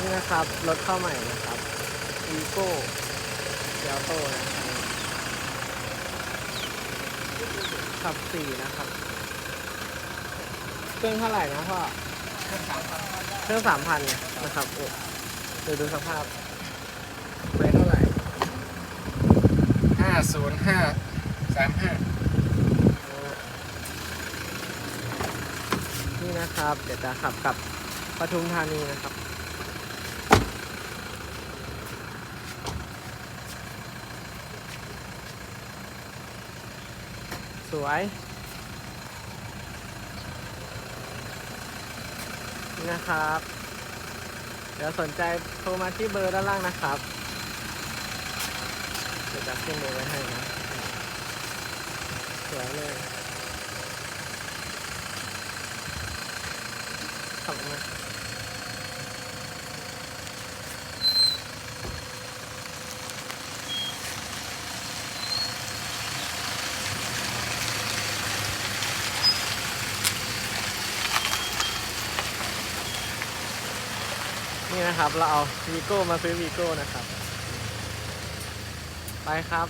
นี่นะครับ รถเข้าใหม่นะครับวีโก้เดลโต้นะครับขับสี่นะครับ เครื่องเท่าไหร่นะพ่อ เครื่องสามพันนะครับโอ้เดี๋ยวดูสภาพไม่เท่าไหร่ห้าศูนย์ห้าสามห้านี่นะครับ เดี๋ยวจะขับกลับปทุมธานีนะครับ สวยนะครับ เดี๋ยวสนใจโทรมาที่เบอร์ด้านล่างนะครับ เดี๋ยวจะขึ้นเบอร์ไว้ให้นะ สวยเลย ขอบคุณมาก นี่นะครับ เราเอาวีโก้มาซื้อวีโก้นะครับ ไปครับ